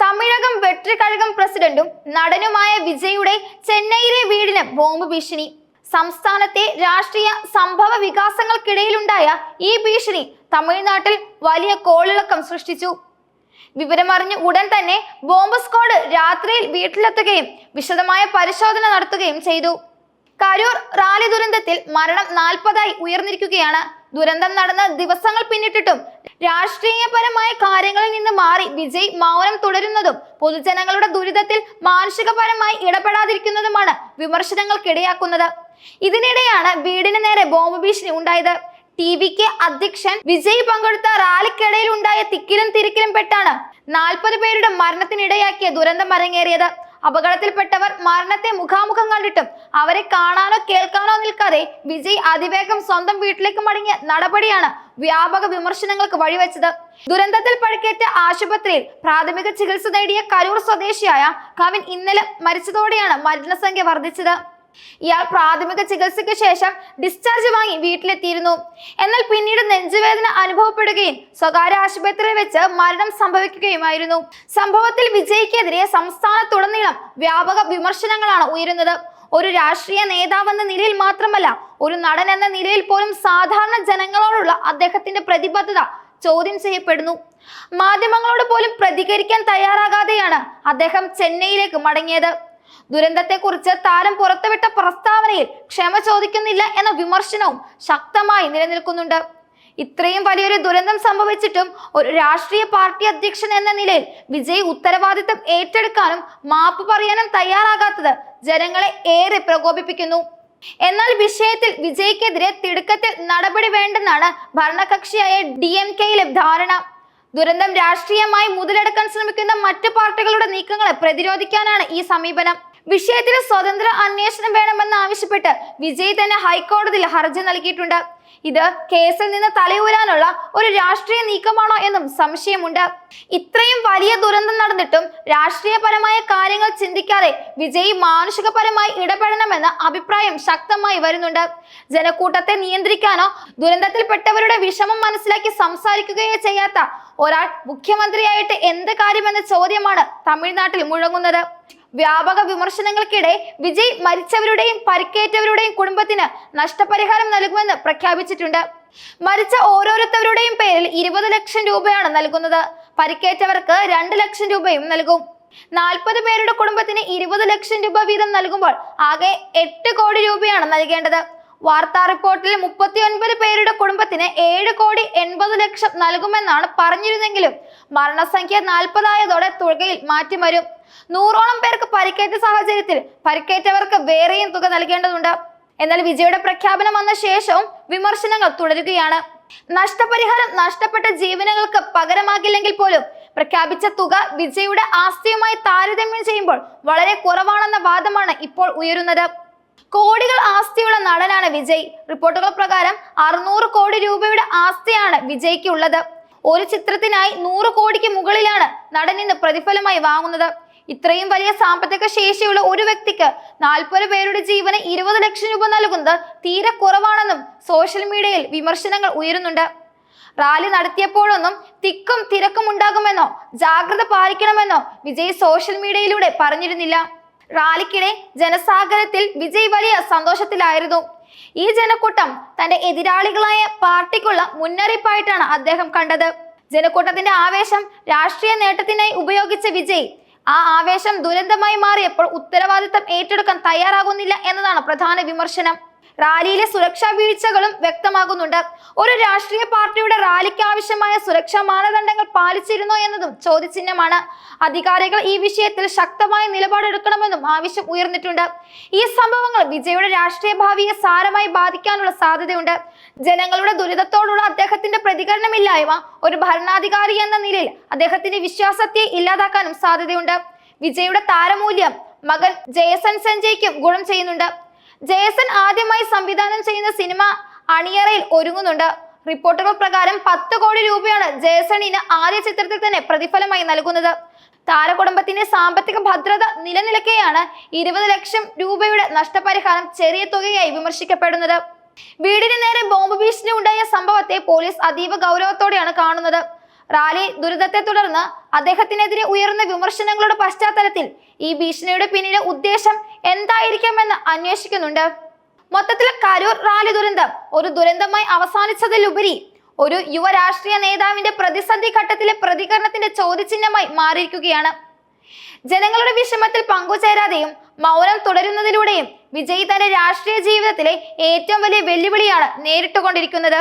തമിഴകം വെട്രിക്കഴകം പ്രസിഡന്റും നടനുമായ വിജയുടെ ചെന്നൈയിലെ വീടിന് ബോംബ് ഭീഷണി. സംസ്ഥാനത്തെ രാഷ്ട്രീയ സംഭവ വികാസങ്ങൾക്കിടയിലുണ്ടായ ഈ ഭീഷണി തമിഴ്നാട്ടിൽ വലിയ കോളിളക്കം സൃഷ്ടിച്ചു. വിവരമറിഞ്ഞ് ഉടൻ തന്നെ ബോംബ് സ്ക്വാഡ് രാത്രിയിൽ വീട്ടിലെത്തുകയും വിശദമായ പരിശോധന നടത്തുകയും ചെയ്തു. കരൂർ റാലി ദുരന്തത്തിൽ മരണം നാൽപ്പതായി ഉയർന്നിരിക്കുകയാണ്. ദുരന്തം നടന്ന ദിവസങ്ങൾ പിന്നിട്ടിട്ടും രാഷ്ട്രീയപരമായ കാര്യങ്ങളിൽ നിന്ന് മാറി വിജയ് മൗനം തുടരുന്നതും പൊതുജനങ്ങളുടെ ദുരിതത്തിൽ മാനുഷികപരമായി ഇടപെടാതിരിക്കുന്നതുമാണ് വിമർശനങ്ങൾക്കിടയാക്കുന്നത്. ഇതിനിടെയാണ് വീടിന് നേരെ ബോംബ് ഭീഷണി ഉണ്ടായത്. ടി വി കെ അധ്യക്ഷൻ വിജയ് പങ്കെടുത്ത റാലിക്കിടയിൽ ഉണ്ടായ തിക്കിലും തിരക്കിലും പെട്ടാണ് നാൽപ്പത് പേരുടെ മരണത്തിനിടയാക്കിയ ദുരന്തം അരങ്ങേറിയത്. അപകടത്തിൽപ്പെട്ടവർ മരണത്തെ മുഖാമുഖം കണ്ടിട്ടും അവരെ കാണാനോ കേൾക്കാനോ നിൽക്കാതെ വിജയ് അതിവേഗം സ്വന്തം വീട്ടിലേക്ക് മടങ്ങിയ നടപടിയാണ് വ്യാപക വിമർശനങ്ങൾക്ക് വഴിവെച്ചത്. ദുരന്തത്തിൽ പഴുക്കേറ്റ ആശുപത്രിയിൽ പ്രാഥമിക ചികിത്സ നേടിയ കരൂർ സ്വദേശിയായ കവിൻ ഇന്നലെ മരിച്ചതോടെയാണ് മരണസംഖ്യ വർദ്ധിച്ചത്. ഇയാൾ പ്രാഥമിക ചികിത്സയ്ക്ക് ശേഷം ഡിസ്ചാർജ് വാങ്ങി വീട്ടിലെത്തിയിരുന്നു. എന്നാൽ പിന്നീട് നെഞ്ചുവേദന അനുഭവപ്പെടുകയും സ്വകാര്യ ആശുപത്രിയിൽ വെച്ച് മരണം സംഭവിക്കുകയുമായിരുന്നു. സംഭവത്തിൽ വിജയ്ക്കെതിരെ സംസ്ഥാനത്തുടനീളം വ്യാപക വിമർശനങ്ങളാണ് ഉയരുന്നത്. ഒരു രാഷ്ട്രീയ നേതാവെന്ന നിലയിൽ മാത്രമല്ല ഒരു നടൻ എന്ന നിലയിൽ പോലും സാധാരണ ജനങ്ങളോടുള്ള അദ്ദേഹത്തിന്റെ പ്രതിബദ്ധത ചോദ്യം ചെയ്യപ്പെടുന്നു. മാധ്യമങ്ങളോട് പോലും പ്രതികരിക്കാൻ തയ്യാറാകാതെയാണ് അദ്ദേഹം ചെന്നൈയിലേക്ക് മടങ്ങിയത്. ദുരന്തത്തെക്കുറിച്ച് താരം പുറത്തുവിട്ട പ്രസ്താവനയിൽ ക്ഷമ ചോദിക്കുന്നില്ല എന്ന വിമർശനവും ശക്തമായി നിലനിൽക്കുന്നുണ്ട്. ഇത്രയും വലിയൊരു ദുരന്തം സംഭവിച്ചിട്ടും ഒരു രാഷ്ട്രീയ പാർട്ടി അധ്യക്ഷൻ എന്ന നിലയിൽ വിജയ് ഉത്തരവാദിത്തം ഏറ്റെടുക്കാനും മാപ്പ് പറയാനും തയ്യാറാകാത്തത് ജനങ്ങളെ ഏറെ പ്രകോപിപ്പിക്കുന്നു. എന്നാൽ വിഷയത്തിൽ വിജയ്ക്കെതിരെ തിടുക്കത്തിൽ നടപടി വേണ്ടെന്നാണ് ഭരണകക്ഷിയായ ഡി എം കെയിലെ ധാരണ. ദുരന്തം രാഷ്ട്രീയമായി മുതലെടുക്കാൻ ശ്രമിക്കുന്ന മറ്റു പാർട്ടികളുടെ നീക്കങ്ങളെ പ്രതിരോധിക്കാനാണ് ഈ സമീപനം. വിഷയത്തിൽ സ്വതന്ത്ര അന്വേഷണം വേണമെന്ന് ആവശ്യപ്പെട്ട് വിജയ് തന്നെ ഹൈക്കോടതിയിൽ ഹർജി നൽകിയിട്ടുണ്ട്. ഇത് കേസിൽ നിന്ന് തലയൂരാനുള്ള ഒരു രാഷ്ട്രീയ നീക്കമാണോ എന്നും സംശയമുണ്ട്. ഇത്രയും വലിയ ദുരന്തം നടന്നിട്ടും രാഷ്ട്രീയപരമായ കാര്യങ്ങൾ ചിന്തിക്കാതെ വിജയ് മാനുഷികപരമായി ഇടപെടണമെന്ന അഭിപ്രായം ശക്തമായി വരുന്നുണ്ട്. ജനക്കൂട്ടത്തെ നിയന്ത്രിക്കാനോ ദുരന്തത്തിൽപ്പെട്ടവരുടെ വിഷമം മനസ്സിലാക്കി സംസാരിക്കുകയോ ചെയ്യാത്ത ഒരാൾ മുഖ്യമന്ത്രിയായിട്ട് എന്ത് കാര്യമെന്ന ചോദ്യമാണ് തമിഴ്നാട്ടിൽ മുഴങ്ങുന്നത്. വ്യാപക വിമർശനങ്ങൾക്കിടെ വിജയ് മരിച്ചവരുടെയും പരിക്കേറ്റവരുടെയും കുടുംബത്തിന് നഷ്ടപരിഹാരം നൽകുമെന്ന് പ്രഖ്യാപിച്ചിട്ടുണ്ട്. മരിച്ച ഓരോരുത്തരുടെയും പേരിൽ ഇരുപത് ലക്ഷം രൂപയാണ് നൽകുന്നത്. പരിക്കേറ്റവർക്ക് രണ്ട് ലക്ഷം രൂപയും നൽകും. നാൽപ്പത് പേരുടെ കുടുംബത്തിന് ഇരുപത് ലക്ഷം രൂപ വീതം നൽകുമ്പോൾ ആകെ എട്ട് കോടി രൂപയാണ് നൽകേണ്ടത്. വാർത്താ റിപ്പോർട്ടിൽ മുപ്പത്തി ഒൻപത് പേരുടെ കുടുംബത്തിന് ഏഴ് കോടി എൺപത് ലക്ഷം നൽകുമെന്നാണ് പറഞ്ഞിരുന്നെങ്കിലും മരണസംഖ്യ നാൽപ്പതായതോടെ തുകയിൽ മാറ്റം നൂറോളം പേർക്ക് പരിക്കേറ്റ സാഹചര്യത്തിൽ പരിക്കേറ്റവർക്ക് വേറെയും തുക നൽകേണ്ടതുണ്ട്. എന്നാൽ വിജയുടെ പ്രഖ്യാപനം വന്ന ശേഷവും വിമർശനങ്ങൾ തുടരുകയാണ്. നഷ്ടപരിഹാരം നഷ്ടപ്പെട്ട ജീവനുകൾക്ക് പകരമാകില്ലെങ്കിൽ പോലും പ്രഖ്യാപിച്ച തുക വിജയുടെ ആസ്തിയുമായി താരതമ്യം ചെയ്യുമ്പോൾ വളരെ കുറവാണെന്ന വാദമാണ് ഇപ്പോൾ ഉയരുന്നത്. കോടികൾ ആസ്തിയുള്ള നടനാണ് വിജയ്. റിപ്പോർട്ടുകൾ പ്രകാരം അറുന്നൂറ് കോടി രൂപയുടെ ആസ്തിയാണ് വിജയ്ക്ക് ഉള്ളത്. ഒരു ചിത്രത്തിനായി നൂറ് കോടിക്ക് മുകളിലാണ് നടൻ ഇന്ന് പ്രതിഫലമായി വാങ്ങുന്നത്. ഇത്രയും വലിയ സാമ്പത്തിക ശേഷിയുള്ള ഒരു വ്യക്തിക്ക് നാൽപ്പത് പേരുടെ ജീവന് ഇരുപത് ലക്ഷം രൂപ നൽകുന്നത് തീരെ കുറവാണെന്നും സോഷ്യൽ മീഡിയയിൽ വിമർശനങ്ങൾ ഉയരുന്നുണ്ട്. റാലി നടത്തിയപ്പോഴൊന്നും തിക്കും തിരക്കും ഉണ്ടാകുമെന്നോ ജാഗ്രത പാലിക്കണമെന്നോ വിജയ് സോഷ്യൽ മീഡിയയിലൂടെ പറഞ്ഞിരുന്നില്ല. റാലിക്കിടെ ജനസാഗരത്തിൽ വിജയ് വലിയ സന്തോഷത്തിലായിരുന്നു. ഈ ജനക്കൂട്ടം തന്റെ എതിരാളികളായ പാർട്ടിക്കുള്ള മുന്നറിയിപ്പായിട്ടാണ് അദ്ദേഹം കണ്ടത്. ജനക്കൂട്ടത്തിന്റെ ആവേശം രാഷ്ട്രീയ നേട്ടത്തിനായി ഉപയോഗിച്ച വിജയ് ആ ആവേശം ദുരന്തമായി മാറിയപ്പോൾ ഉത്തരവാദിത്തം ഏറ്റെടുക്കാൻ തയ്യാറാകുന്നില്ല എന്നതാണ് പ്രധാന വിമർശനം. റാലിയിലെ സുരക്ഷാ വീഴ്ചകളും വ്യക്തമാകുന്നുണ്ട്. ഒരു രാഷ്ട്രീയ പാർട്ടിയുടെ റാലിക്ക് ആവശ്യമായ സുരക്ഷാ മാനദണ്ഡങ്ങൾ പാലിച്ചിരുന്നോ എന്നതും ചോദ്യചിഹ്നമാണ്. അധികാരികൾ ഈ വിഷയത്തിൽ ശക്തമായ നിലപാടെടുക്കണമെന്നും ആവശ്യം ഉയർന്നിട്ടുണ്ട്. ഈ സംഭവങ്ങൾ വിജയുടെ രാഷ്ട്രീയ ഭാവിയെ സാരമായി ബാധിക്കാനുള്ള സാധ്യതയുണ്ട്. ജനങ്ങളുടെ ദുരിതത്തോടുള്ള അദ്ദേഹത്തിന്റെ പ്രതികരണമില്ലായ്മ ഒരു ഭരണാധികാരി എന്ന നിലയിൽ അദ്ദേഹത്തിന്റെ വിശ്വാസത്തെ ഇല്ലാതാക്കാനും സാധ്യതയുണ്ട്. വിജയുടെ താരമൂല്യം മകൻ ജയസൻ സഞ്ജയ്ക്കും ഗുണം ചെയ്യുന്നുണ്ട്. ജയസൻ ആദ്യമായി സംവിധാനം ചെയ്യുന്ന സിനിമ അണിയറയിൽ ഒരുങ്ങുന്നുണ്ട്. റിപ്പോർട്ടുകൾ പ്രകാരം പത്ത് കോടി രൂപയാണ് ജയസണിന് ആദ്യ ചിത്രത്തിൽ തന്നെ പ്രതിഫലമായി നൽകുന്നത്. താരകുടുംബത്തിന്റെ സാമ്പത്തിക ഭദ്രത നിലനിൽക്കെയാണ് ഇരുപത് ലക്ഷം രൂപയുടെ നഷ്ടപരിഹാരം ചെറിയ തുകയായി വിമർശിക്കപ്പെടുന്നത്. വീടിന് നേരെ ബോംബ് ഭീഷണി ഉണ്ടായ സംഭവത്തെ പോലീസ് അതീവ ഗൗരവത്തോടെയാണ് കാണുന്നത്. റാലി ദുരിതത്തെ തുടർന്ന് അദ്ദേഹത്തിനെതിരെ ഉയർന്ന വിമർശനങ്ങളുടെ പശ്ചാത്തലത്തിൽ ഈ ഭീഷണിയുടെ പിന്നിലെ ഉദ്ദേശം എന്തായിരിക്കാമെന്ന് അന്വേഷിക്കുന്നുണ്ട്. മൊത്തത്തിൽ കരൂർ റാലി ദുരന്തം ഒരു ദുരന്തമായി അവസാനിച്ചതിലുപരി ഒരു യുവ രാഷ്ട്രീയ നേതാവിന്റെ പ്രതിസന്ധി ഘട്ടത്തിലെ പ്രതികരണത്തിന്റെ ചോദ്യചിഹ്നമായി മാറിയിരിക്കുകയാണ്. ജനങ്ങളുടെ വിഷമത്തിൽ പങ്കുചേരാതെയും മൗനം തുടരുന്നതിലൂടെയും വിജയ് തന്റെ രാഷ്ട്രീയ ജീവിതത്തിലെ ഏറ്റവും വലിയ വെല്ലുവിളിയാണ് നേരിട്ടുകൊണ്ടിരിക്കുന്നത്.